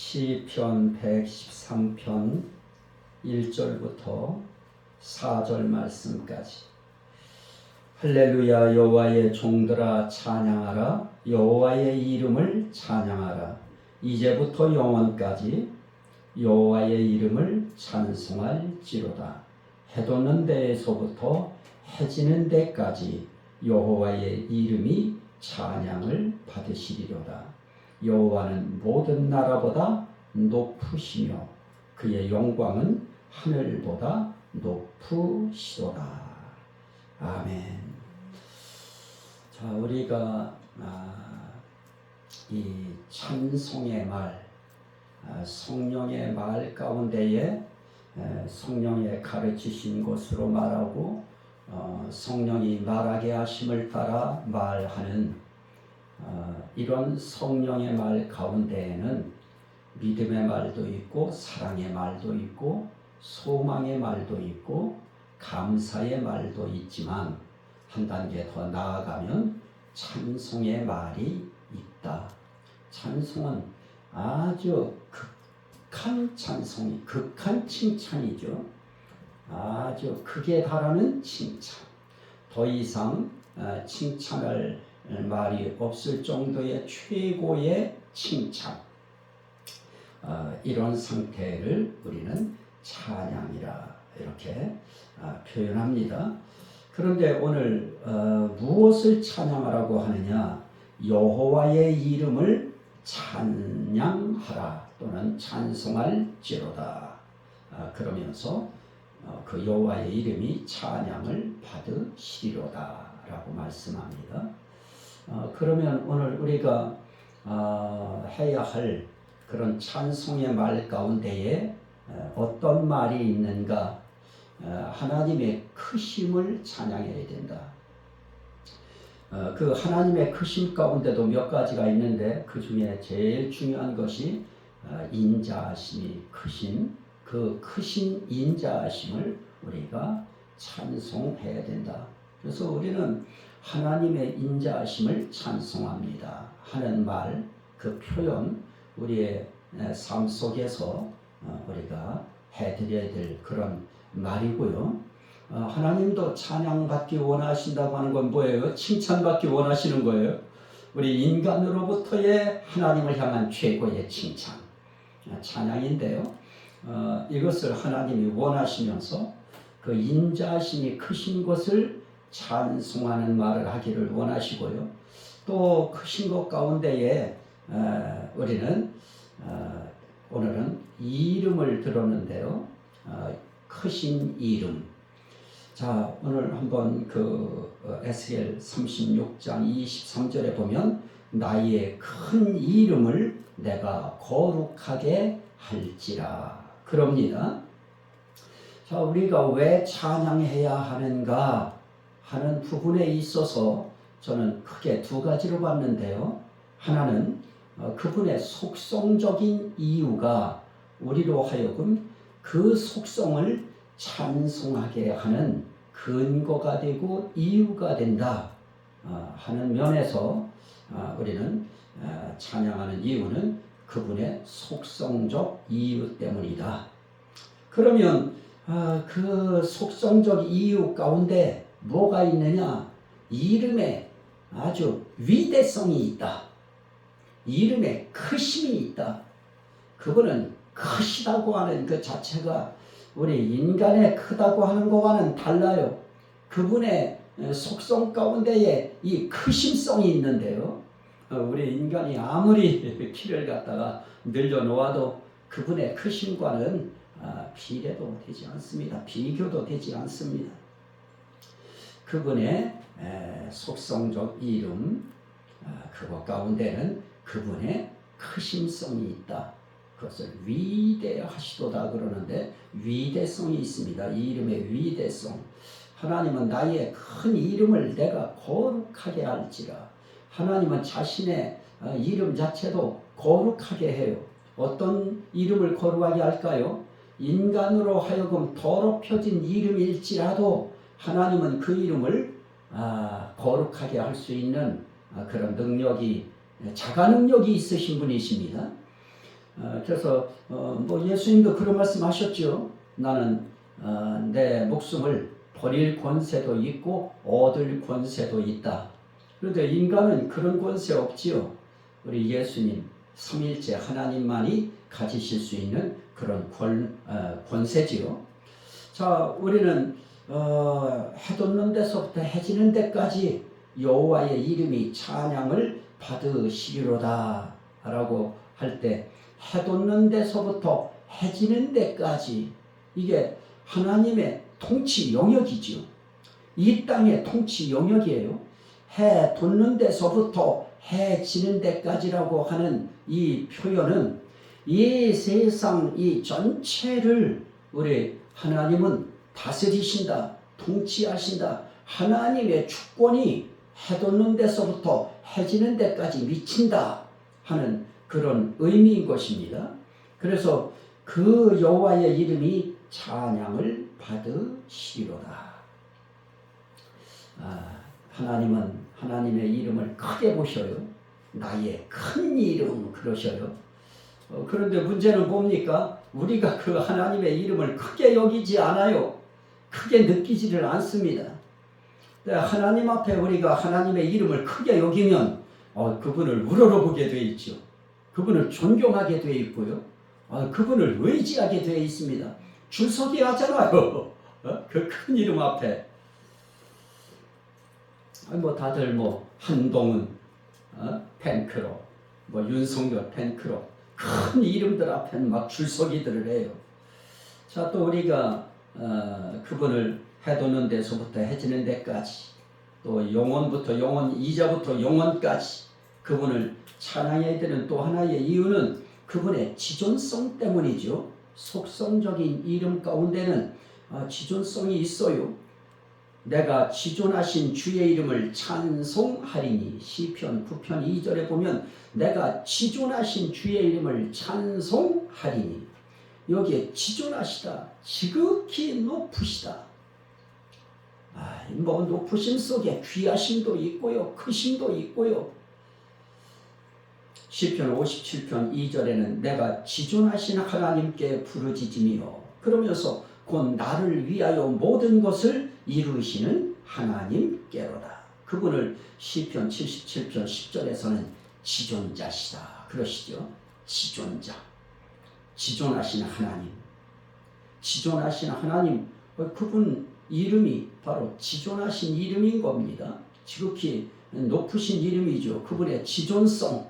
시편 113편 1절부터 4절 말씀까지. 할렐루야 여호와의 종들아 찬양하라. 여호와의 이름을 찬양하라. 이제부터 영원까지 여호와의 이름을 찬송할지로다. 해 돋는 데에서부터 해 지는 데까지 여호와의 이름이 찬양을 받으시리로다 여호와는 모든 나라보다 높으시며 그의 영광은 하늘보다 높으시도다. 아멘. 자, 우리가 아, 이 찬송의 말, 아, 성령의 말 가운데에 에, 성령의 가르치신 것으로 말하고 어, 성령이 말하게 하심을 따라 말하는 어, 이런 성령의 말 가운데에는 믿음의 말도 있고 사랑의 말도 있고 소망의 말도 있고 감사의 말도 있지만 한 단계 더 나아가면 찬송의 말이 있다. 찬송은 아주 극한 찬송이 극한 칭찬이죠. 아주 극에 달하는 칭찬. 더 이상 어, 칭찬할 말이 없을 정도의 최고의 칭찬. 어, 이런 상태를 우리는 찬양이라 이렇게 어, 표현합니다. 그런데 오늘 어, 무엇을 찬양하라고 하느냐? 여호와의 이름을 찬양하라 또는 찬송할지로다. 아, 그러면서 어, 그 여호와의 이름이 찬양을 받으시리로다라고 말씀합니다. 어, 그러면 오늘 우리가 어, 해야 할 그런 찬송의 말 가운데에 어, 어떤 말이 있는가? 어, 하나님의 크심을 찬양해야 된다. 어, 그 하나님의 크심 가운데도 몇 가지가 있는데 그 중에 제일 중요한 것이 어, 인자하심이 크신 그 크신 인자하심을 우리가 찬송해야 된다. 그래서 우리는 하나님의 인자하심을 찬송합니다. 하는 말, 그 표현, 우리의 삶 속에서 어, 우리가 해드려야 될 그런 말이고요. 어, 하나님도 찬양받기 원하신다고 하는 건 뭐예요? 칭찬받기 원하시는 거예요. 우리 인간으로부터의 하나님을 향한 최고의 칭찬, 어, 찬양인데요. 어, 이것을 하나님이 원하시면서 그 인자심이 크신 것을 찬송하는 말을 하기를 원하시고요. 또 크신 것 가운데에 어, 우리는 어, 오늘은 이름을 들었는데요. 어, 크신 이름. 자, 오늘 한번 그 어, 에스겔 36장 23절에 보면 나의 큰 이름을 내가 거룩하게 할지라. 그럽니다. 자, 우리가 왜 찬양해야 하는가 하는 부분에 있어서 저는 크게 두 가지로 봤는데요. 하나는 어, 그분의 속성적인 이유가 우리로 하여금 그 속성을 찬송하게 하는 근거가 되고 이유가 된다 어, 하는 면에서 어, 우리는 찬양하는 이유는 그분의 속성적 이유 때문이다. 그러면 그 속성적 이유 가운데 뭐가 있느냐? 이름에 아주 위대성이 있다. 이름에 크심이 있다. 그분은 크시다고 하는 그 자체가 우리 인간의 크다고 하는 것과는 달라요. 그분의 속성 가운데에 이 크심성이 있는데요. 어, 우리 인간이 아무리 키를 갖다가 늘려놓아도 그분의 크심과는 아, 비례도 되지 않습니다. 비교도 되지 않습니다. 그분의 속성적 이름, 아, 그것 가운데는 그분의 크심성이 있다. 그것을 위대하시도다 그러는데 위대성이 있습니다. 이 이름의 위대성. 하나님은 나의 큰 이름을 내가 거룩하게 할지라. 하나님은 자신의 어, 이름 자체도 거룩하게 해요. 어떤 이름을 거룩하게 할까요? 인간으로 하여금 더럽혀진 이름일지라도 하나님은 그 이름을 아, 거룩하게 할 수 있는 아, 그런 능력이 자가 능력이 있으신 분이십니다. 어, 그래서 어, 뭐 예수님도 그런 말씀하셨죠. 나는 어, 내 목숨을 버릴 권세도 있고 얻을 권세도 있다. 그런데 인간은 그런 권세 없지요. 우리 예수님 삼일째 하나님만이 가지실 수 있는 그런 권, 어, 권세지요. 자, 우리는 어, 해돋는 데서부터 해지는 데까지 여호와의 이름이 찬양을 받으시리로다 라고 할 때 해돋는 데서부터 해지는 데까지 이게 하나님의 통치 영역이지요. 이 땅의 통치 영역이에요. 해 돋는 데서부터 해 지는 데까지라고 하는 이 표현은 이 세상 이 전체를 우리 하나님은 다스리신다, 통치하신다. 하나님의 주권이 해 돋는 데서부터 해 지는 데까지 미친다 하는 그런 의미인 것입니다. 그래서 그 여호와의 이름이 찬양을 받으시리로다. 아, 하나님은 하나님의 이름을 크게 보셔요. 나의 큰 이름 그러셔요. 어, 그런데 문제는 뭡니까? 우리가 그 하나님의 이름을 크게 여기지 않아요. 크게 느끼지를 않습니다. 근데 하나님 앞에 우리가 하나님의 이름을 크게 여기면 어, 그분을 우러러보게 돼 있죠. 그분을 존경하게 돼 있고요. 어, 그분을 의지하게 돼 있습니다. 줄서기 하잖아요. 어? 그큰 이름 앞에. 아니, 뭐 다들 뭐 한동훈 어? 팬클럽, 뭐 윤석열 팬클럽 큰 이름들 앞에는 막 줄서기들을 해요. 자, 또 우리가 어, 그분을 해도는 데서부터 해지는 데까지 또 영원부터 영원 이자부터 영원까지 그분을 찬양해야 되는 또 하나의 이유는 그분의 지존성 때문이죠. 속성적인 이름 가운데는 아, 지존성이 있어요. 내가 지존하신 주의 이름을 찬송하리니 시편 9편 2절에 보면 내가 지존하신 주의 이름을 찬송하리니 여기에 지존하시다 지극히 높으시다 아, 뭐 높으심 속에 귀하심도 있고요 크심도 있고요 시편 57편 2절에는 내가 지존하신 하나님께 부르짖으며 그러면서 곧 나를 위하여 모든 것을 이루시는 하나님께로다. 그분을 시편 77편 10절에서는 지존자시다. 그러시죠. 지존자. 지존하신 하나님. 지존하신 하나님. 어, 그분 이름이 바로 지존하신 이름인 겁니다. 지극히 높으신 이름이죠. 그분의 지존성.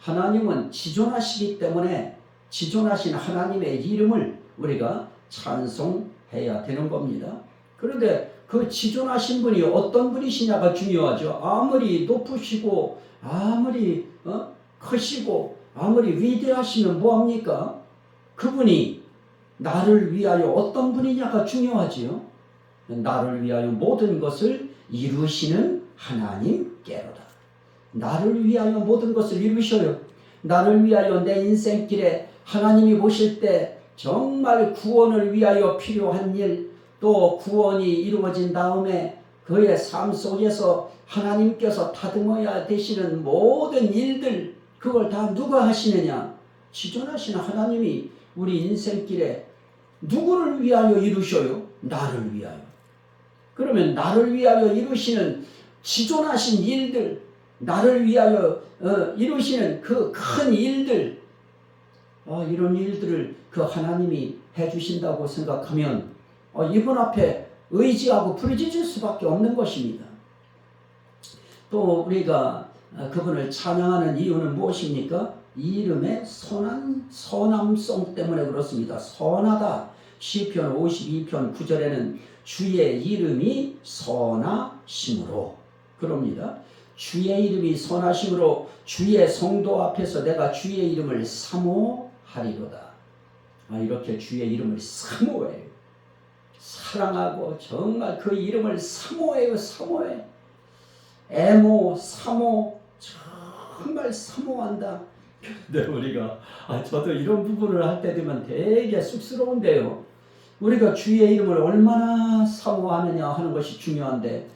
하나님은 지존하시기 때문에 지존하신 하나님의 이름을 우리가 찬송해야 되는 겁니다. 그런데 그 지존하신 분이 어떤 분이시냐가 중요하죠. 아무리 높으시고 아무리 어? 크시고 아무리 위대하시면 뭐합니까? 그분이 나를 위하여 어떤 분이냐가 중요하지요. 나를 위하여 모든 것을 이루시는 하나님께로다. 나를 위하여 모든 것을 이루셔요. 나를 위하여 내 인생길에 하나님이 보실 때 정말 구원을 위하여 필요한 일, 또 구원이 이루어진 다음에 그의 삶 속에서 하나님께서 다듬어야 되시는 모든 일들, 그걸 다 누가 하시느냐? 지존하시는 하나님이 우리 인생길에 누구를 위하여 이루셔요? 나를 위하여. 그러면 나를 위하여 이루시는 지존하신 일들, 나를 위하여 어, 이루시는 그 큰 일들, 어, 이런 일들을 그 하나님이 해주신다고 생각하면 어, 이분 앞에 의지하고 부르짖을 수밖에 없는 것입니다. 또 우리가 어, 그분을 찬양하는 이유는 무엇입니까? 이 이름의 선한 선함성 때문에 그렇습니다. 선하다. 시편 52편 9절에는 주의 이름이 선하심으로 그럽니다. 주의 이름이 선하심으로 주의 성도 앞에서 내가 주의 이름을 사모하리로다. 아, 이렇게 주의 이름을 사모해요. 사랑하고 정말 그 이름을 사모해요, 사모해. 애모, 사모, 정말 사모한다. 근데 우리가, 아, 저도 이런 부분을 할 때 되면 되게 쑥스러운데요. 우리가 주의 이름을 얼마나 사모하느냐 하는 것이 중요한데,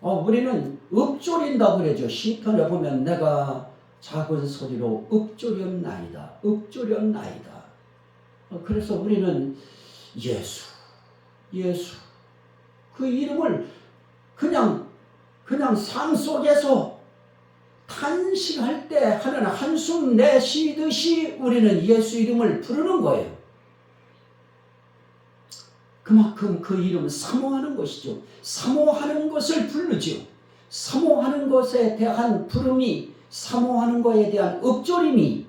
어, 우리는 읊조린다 그러죠. 시편에 보면 내가 작은 소리로 읊조렸나이다. 읊조렸나이다. 어, 그래서 우리는 예수, 예수 그 이름을 그냥 그냥 삶 속에서 탄식할 때 하는 한숨 내쉬듯이 우리는 예수 이름을 부르는 거예요. 그만큼 그 이름은 사모하는 것이죠. 사모하는 것을 부르죠. 사모하는 것에 대한 부름이 사모하는 것에 대한 읊조림이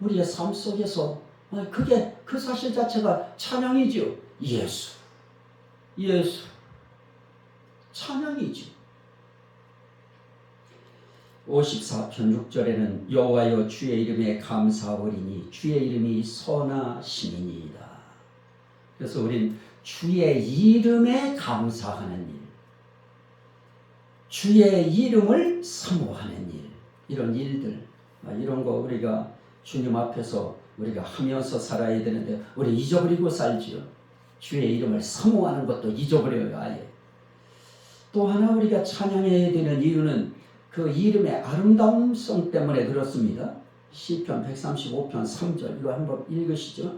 우리의 삶 속에서 어, 그게 그 사실 자체가 찬양이죠. 예수, 예수, 찬양이죠. 54편 6절에는 여호와여 주의 이름에 감사하오리니 주의 이름이 선하심이니이다. 그래서 우린 주의 이름에 감사하는 일, 주의 이름을 사모하는 일, 이런 일들, 아, 이런 거 우리가 주님 앞에서 우리가 하면서 살아야 되는데 우리 잊어버리고 살지요. 주의 이름을 사모하는 것도 잊어버려요 아예. 또 하나 우리가 찬양해야 되는 이유는 그 이름의 아름다움성 때문에 그렇습니다. 시편 135편 3절 이거 한번 읽으시죠.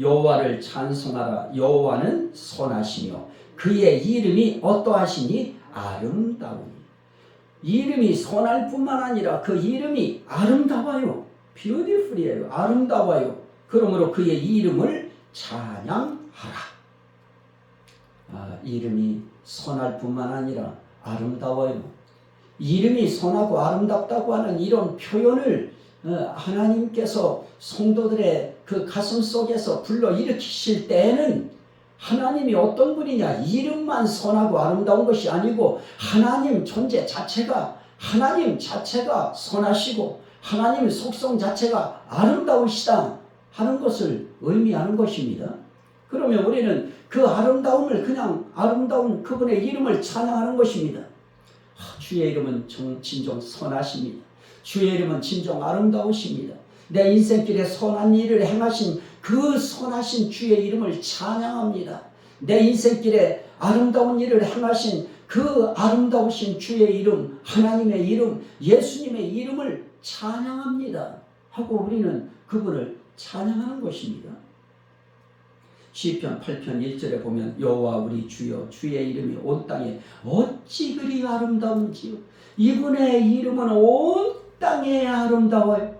여호와를 찬송하라 여호와는 선하시며 그의 이름이 어떠하시니 아름다우니 이름이 선할 뿐만 아니라 그 이름이 아름다워요. 뷰티풀이에요. 아름다워요. 그러므로 그의 이름을 찬양하라. 아, 이름이 선할 뿐만 아니라 아름다워요. 이름이 선하고 아름답다고 하는 이런 표현을 어, 하나님께서 성도들의 그 가슴 속에서 불러 일으키실 때에는 하나님이 어떤 분이냐 이름만 선하고 아름다운 것이 아니고 하나님 존재 자체가 하나님 자체가 선하시고 하나님 속성 자체가 아름다우시다 하는 것을 의미하는 것입니다. 그러면 우리는 그 아름다움을 그냥 아름다운 그분의 이름을 찬양하는 것입니다. 주의 이름은 진정 선하십니다. 주의 이름은 진정 아름다우십니다. 내 인생길에 선한 일을 행하신 그 선하신 주의 이름을 찬양합니다. 내 인생길에 아름다운 일을 행하신 그 아름다우신 주의 이름, 하나님의 이름, 예수님의 이름을 찬양합니다. 하고 우리는 그분을 찬양하는 것입니다. 시편 8편 1절에 보면 여호와 우리 주여 주의 이름이 온 땅에 어찌 그리 아름다운지요 이분의 이름은 온 땅에 아름다워요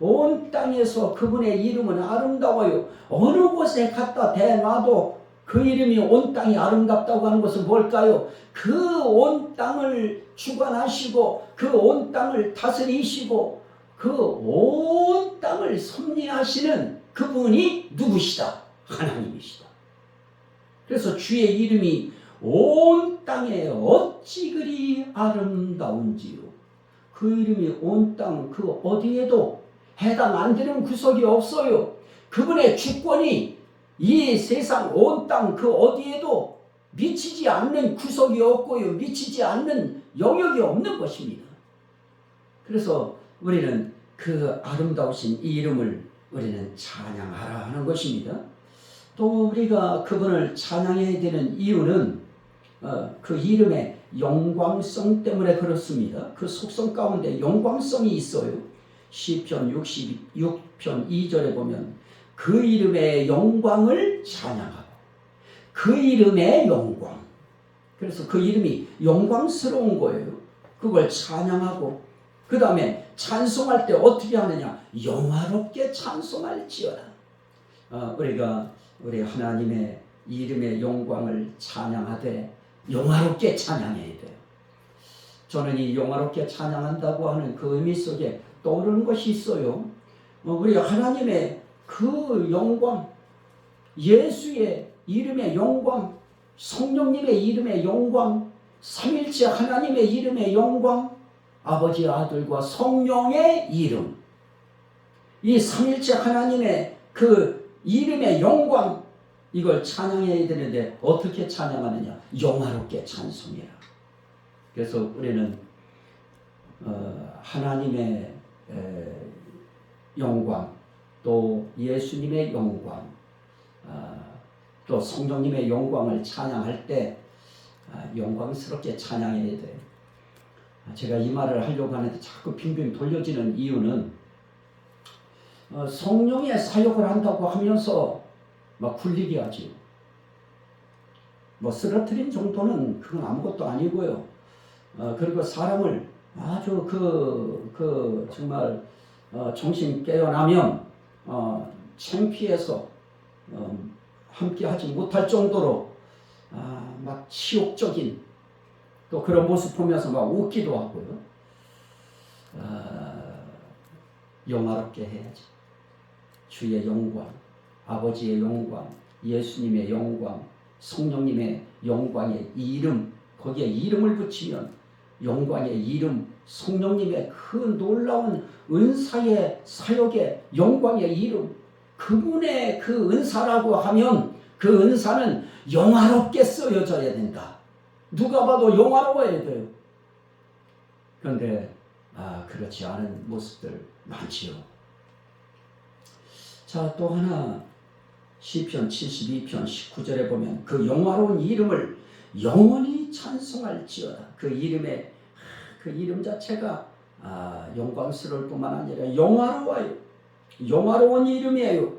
온 땅에서 그분의 이름은 아름다워요 어느 곳에 갖다 대놔도 그 이름이 온 땅이 아름답다고 하는 것은 뭘까요? 그 온 땅을 주관하시고 그 온 땅을 다스리시고 그 온 땅을 섭리하시는 그분이 누구시다? 하나님이시다. 그래서 주의 이름이 온 땅에 어찌 그리 아름다운지요. 그 이름이 온 땅 그 어디에도 해당 안 되는 구석이 없어요. 그분의 주권이 이 세상 온 땅 그 어디에도 미치지 않는 구석이 없고요. 미치지 않는 영역이 없는 것입니다. 그래서 우리는 그 아름다우신 이 이름을 우리는 찬양하라 하는 것입니다. 또 우리가 그분을 찬양해야 되는 이유는 어, 그 이름의 영광성 때문에 그렇습니다. 그 속성 가운데 영광성이 있어요. 시편 66편 2절에 보면 그 이름의 영광을 찬양하고 그 이름의 영광. 그래서 그 이름이 영광스러운 거예요. 그걸 찬양하고 그 다음에 찬송할 때 어떻게 하느냐? 영화롭게 찬송할지어다. 어, 우리가 우리 하나님의 이름의 영광을 찬양하되 영화롭게 찬양해야 돼요. 저는 이 영화롭게 찬양한다고 하는 그 의미 속에 떠오르는 것이 있어요. 어, 우리 하나님의 그 영광, 예수의 이름의 영광, 성령님의 이름의 영광, 삼일째 하나님의 이름의 영광, 아버지 아들과 성령의 이름, 이 삼일째 하나님의 그 이름의 영광, 이걸 찬양해야 되는데 어떻게 찬양하느냐? 영화롭게 찬송해라. 그래서 우리는 어, 하나님의 에, 영광, 또 예수님의 영광, 어, 또 성령님의 영광을 찬양할 때 어, 영광스럽게 찬양해야 돼. 제가 이 말을 하려고 하는데 자꾸 빙빙 돌려지는 이유는 어, 성령의 사역을 한다고 하면서 막 굴리게 하지요. 뭐 쓰러뜨린 정도는 그건 아무것도 아니고요. 어, 그리고 사람을 아주 그, 그 정말 어, 정신 깨어나면 어, 창피해서 어, 함께 하지 못할 정도로 아, 막 치욕적인 또 그런 모습 보면서 막 웃기도 하고요. 아, 영화롭게 해야지. 주의 영광, 아버지의 영광, 예수님의 영광, 성령님의 영광의 이름, 거기에 이름을 붙이면 영광의 이름, 성령님의 그 놀라운 은사의 사역의 영광의 이름, 그분의 그 은사라고 하면 그 은사는 영화롭게 쓰여져야 된다. 누가 봐도 영화로워야 돼요. 그런데 아 그렇지 않은 모습들 많지요. 자 또 하나 시편 72편 19절에 보면 그 영화로운 이름을 영원히 찬송할지어다. 그 이름의 그 이름 자체가 아, 영광스러울 뿐만 아니라 영화로워요. 영화로운 이름이에요.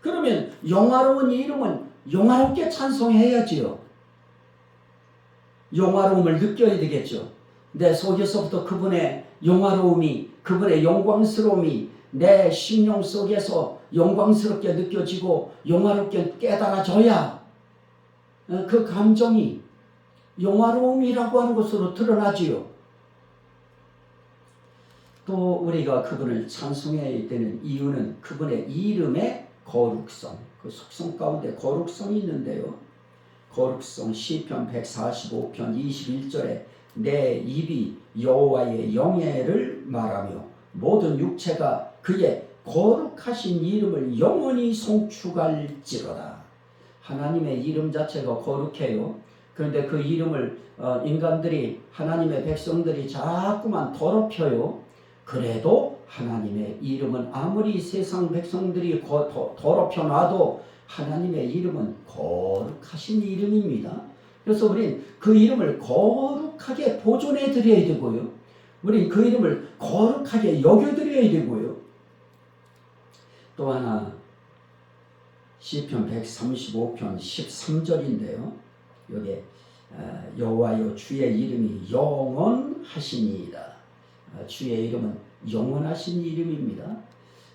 그러면 영화로운 이름은 영화롭게 찬송해야지요. 영화로움을 느껴야 되겠죠. 내 속에서부터 그분의 영화로움이, 그분의 영광스러움이 내 심령 속에서 영광스럽게 느껴지고 영화롭게 깨달아져야 어, 그 감정이 영화로움이라고 하는 것으로 드러나지요. 또 우리가 그분을 찬송해야 되는 이유는 그분의 이름의 거룩성, 그 속성 가운데 거룩성이 있는데요. 거룩성 시편 145편 21절에 내 입이 여호와의 영예를 말하며 모든 육체가 그의 거룩하신 이름을 영원히 송축할지로다. 하나님의 이름 자체가 거룩해요. 그런데 그 이름을 어, 인간들이 하나님의 백성들이 자꾸만 더럽혀요. 그래도 하나님의 이름은 아무리 세상 백성들이 거, 더, 더럽혀 놔도 하나님의 이름은 거룩하신 이름입니다. 그래서 우린 그 이름을 거룩하게 보존해 드려야 되고요. 우린 그 이름을 거룩하게 여겨 드려야 되고요. 또 하나 시편 135편 13절인데요. 여기 여호와여 주의 이름이 영원하시니이다. 아, 주의 이름은 영원하신 이름입니다.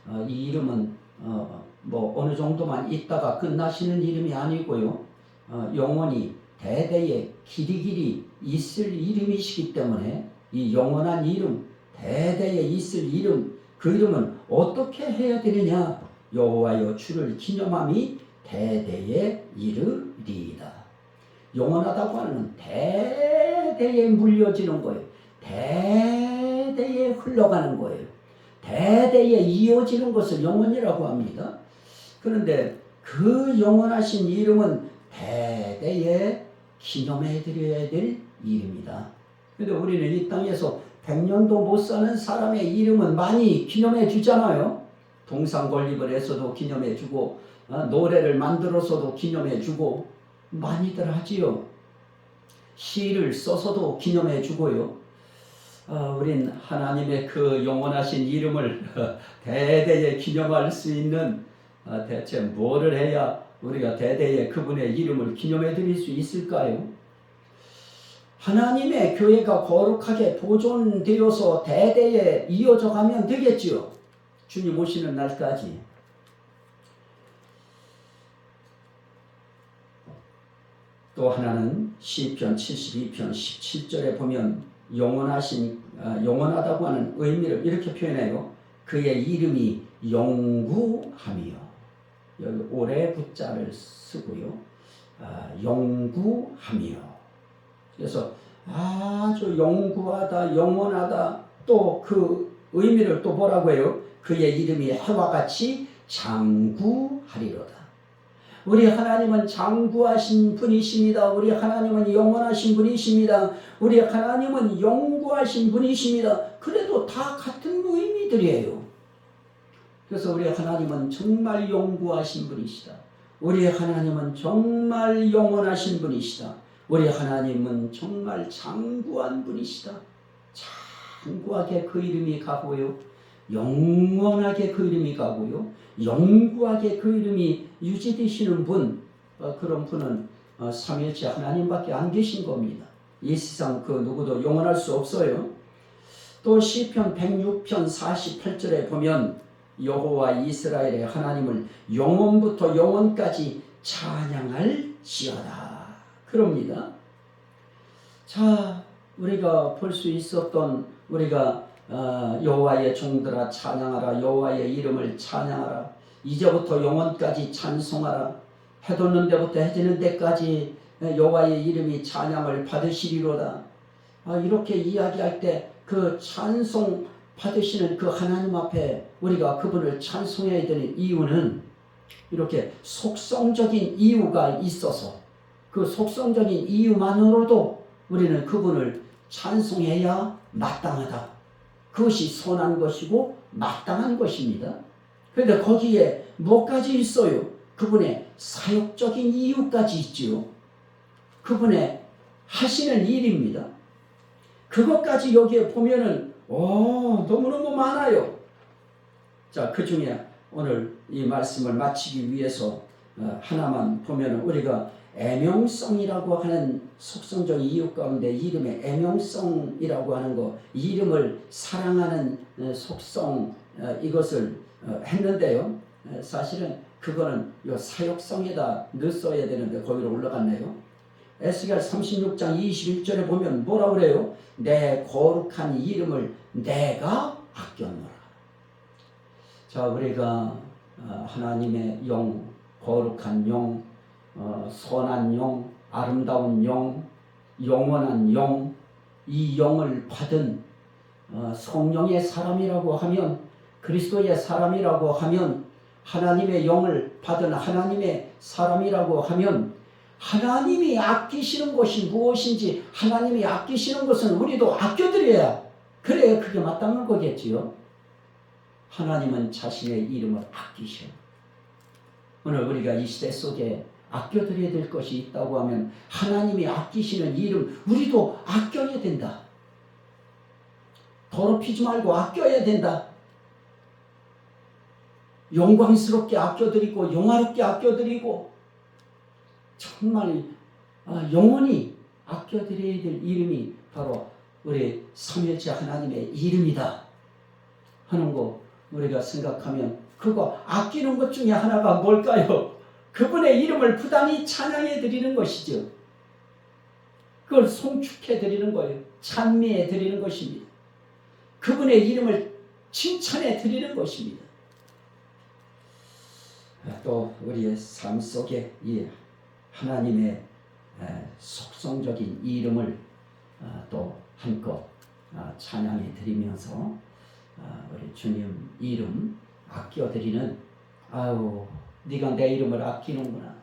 어, 이 이름은 어, 뭐 어느 정도만 있다가 끝나시는 이름이 아니고요. 어, 영원히 대대에 길이길이 있을 이름이시기 때문에 이 영원한 이름, 대대에 있을 이름, 그 이름은 어떻게 해야 되느냐? 여호와여 주를 기념함이 대대에 이르리이다. 영원하다고 하는 대대에 물려지는 거예요. 대대에 흘러가는 거예요. 대대에 이어지는 것을 영원이라고 합니다. 그런데 그 영원하신 이름은 대대에 기념해 드려야 될 이름이다. 그런데 우리는 이 땅에서 100년도 못 사는 사람의 이름은 많이 기념해 주잖아요. 동상 건립을 해서도 기념해 주고 어, 노래를 만들어서도 기념해 주고 많이들 하지요. 시를 써서도 기념해 주고요. 어, 우린 하나님의 그 영원하신 이름을 대대에 기념할 수 있는 어, 대체 뭐를 해야 우리가 대대에 그분의 이름을 기념해 드릴 수 있을까요? 하나님의 교회가 거룩하게 보존되어서 대대에 이어져 가면 되겠지요. 주님 오시는 날까지. 또 하나는 시편 72편 17절에 보면 영원하신 아, 영원하다고 하는 의미를 이렇게 표현해요. 그의 이름이 영구함이요. 여기 오래 붙자를 쓰고요. 아, 영구함이요. 그래서 아주 영구하다, 영원하다. 또 그 의미를 또 뭐라고 해요? 그의 이름이 해와 같이 장구하리로다. 우리 하나님은 장구하신 분이십니다. 우리 하나님은 영원하신 분이십니다. 우리 하나님은 영구하신 분이십니다. 그래도 다 같은 의미들이에요. 그래서 우리 하나님은 정말 영구하신 분이시다. 우리 하나님은 정말 영원하신 분이시다. 우리 하나님은 정말 장구한 분이시다. 장구하게 그 이름이 가고요. 영원하게 그 이름이 가고요. 영구하게 그 이름이 유지되시는 분, 어, 그런 분은 어, 삼일째 하나님밖에 안 계신 겁니다. 이 세상 그 누구도 영원할 수 없어요. 또 시편 106편 48절에 보면 여호와 이스라엘의 하나님을 영원부터 영원까지 찬양할지어다. 그럽니다. 자, 우리가 볼 수 있었던 우리가 어, 여호와의 종들아 찬양하라 여호와의 이름을 찬양하라 이제부터 영원까지 찬송하라 해 돋는 데부터 해지는 데까지 여호와의 이름이 찬양을 받으시리로다 아, 이렇게 이야기할 때 그 찬송 받으시는 그 하나님 앞에 우리가 그분을 찬송해야 되는 이유는 이렇게 속성적인 이유가 있어서 그 속성적인 이유만으로도 우리는 그분을 찬송해야 마땅하다. 그것이 선한 것이고 마땅한 것입니다. 그런데 거기에 뭐까지 있어요? 그분의 사역적인 이유까지 있지요. 그분의 하시는 일입니다. 그것까지 여기에 보면은 오 너무너무 많아요. 자, 그 중에 오늘 이 말씀을 마치기 위해서 어, 하나만 보면은 우리가 애명성이라고 하는 속성적 이유 가운데 이름의 애명성이라고 하는 거 이름을 사랑하는 어, 속성 어, 이것을 어, 했는데요. 에, 사실은 그거는 요 사역성에다 넣었어야 되는데 거기로 올라갔네요. 에스겔 36장 21절에 보면 뭐라 그래요? 내 거룩한 이름을 내가 아껴노라. 자, 우리가 어, 하나님의 영, 거룩한 영, 어, 선한 영, 아름다운 영, 영원한 영, 이 영을 받은 어, 성령의 사람이라고 하면 그리스도의 사람이라고 하면 하나님의 영을 받은 하나님의 사람이라고 하면 하나님이 아끼시는 것이 무엇인지 하나님이 아끼시는 것은 우리도 아껴드려야 그래야 그게 마땅한 거겠지요. 하나님은 자신의 이름을 아끼셔. 오늘 우리가 이 시대 속에 아껴드려야 될 것이 있다고 하면 하나님이 아끼시는 이름 우리도 아껴야 된다. 더럽히지 말고 아껴야 된다. 영광스럽게 아껴드리고 영화롭게 아껴드리고 정말 아, 영원히 아껴드려야 될 이름이 바로 우리 삼일째 하나님의 이름이다 하는 거 우리가 생각하면 그거 아끼는 것 중에 하나가 뭘까요? 그분의 이름을 부단히 찬양해 드리는 것이죠. 그걸 송축해 드리는 거예요. 찬미해 드리는 것입니다. 그분의 이름을 칭찬해 드리는 것입니다. 또 우리의 삶 속에 이 하나님의 속성적인 이름을 아, 또 한껏 아, 찬양해 드리면서 아, 우리 주님 이름 아껴 드리는 아우 네가 내 이름을 아끼는구나.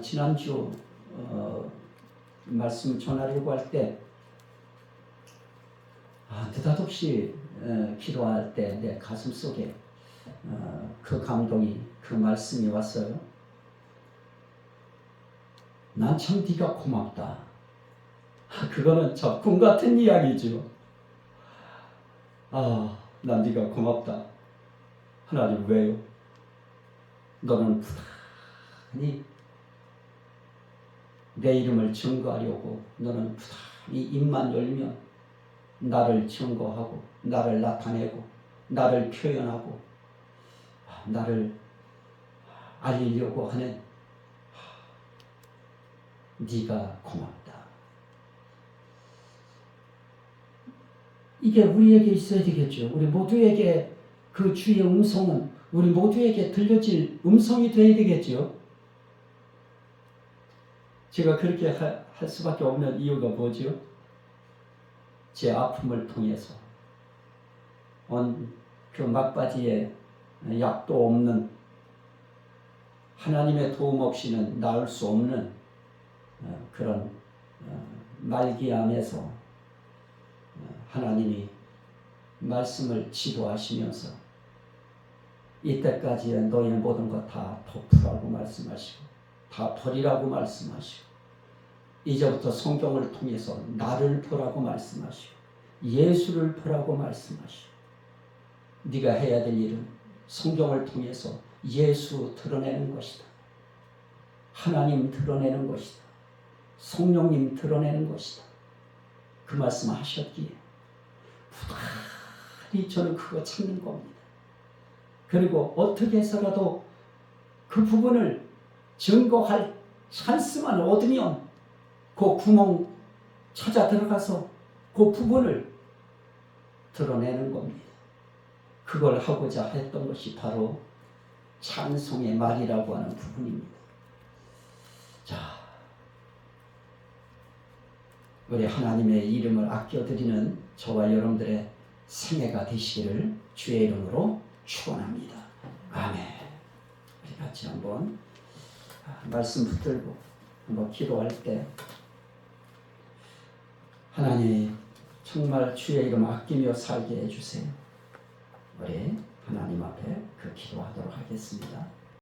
지난주 어, 말씀 전하려고 할 때 느닷없이 기도할 때 내 가슴 속에 어, 그 감동이 그 말씀이 왔어요. 난 참 네가 고맙다. 그거는 적군 같은 이야기죠. 아, 난 네가 고맙다. 하나님 왜요? 너는 부단히 내 이름을 증거하려고 너는 부단히 입만 열면 나를 증거하고 나를 나타내고 나를 표현하고 나를 알리려고 하는 네가 고맙다. 이게 우리에게 있어야 되겠죠. 우리 모두에게 그 주의 음성은 우리 모두에게 들려질 음성이 되어야 되겠죠. 제가 그렇게 할, 할 수밖에 없는 이유가 뭐죠? 제 아픔을 통해서 온그 막바지에 약도 없는 하나님의 도움 없이는 나을 수 없는 어, 그런 어, 말기암에서 어, 하나님이 말씀을 지도하시면서 이때까지의 너의 모든 것 다 덮으라고 말씀하시고 다 버리라고 말씀하시고 이제부터 성경을 통해서 나를 보라고 말씀하시고 예수를 보라고 말씀하시고 네가 해야 될 일은 성경을 통해서 예수 드러내는 것이다. 하나님 드러내는 것이다. 성령님 드러내는 것이다. 그 말씀 하셨기에 부단히 저는 그거 찾는 겁니다. 그리고 어떻게 해서라도 그 부분을 증거할 찬스만 얻으면 그 구멍 찾아 들어가서 그 부분을 드러내는 겁니다. 그걸 하고자 했던 것이 바로 찬송의 말이라고 하는 부분입니다. 자, 우리 하나님의 이름을 아껴드리는 저와 여러분들의 생애가 되시기를 주의 이름으로 축원합니다. 아멘. 우리 같이 한번 말씀 붙들고 한번 기도할 때 하나님 정말 주의 이름 아끼며 살게 해주세요. 우리 하나님 앞에 그 기도하도록 하겠습니다.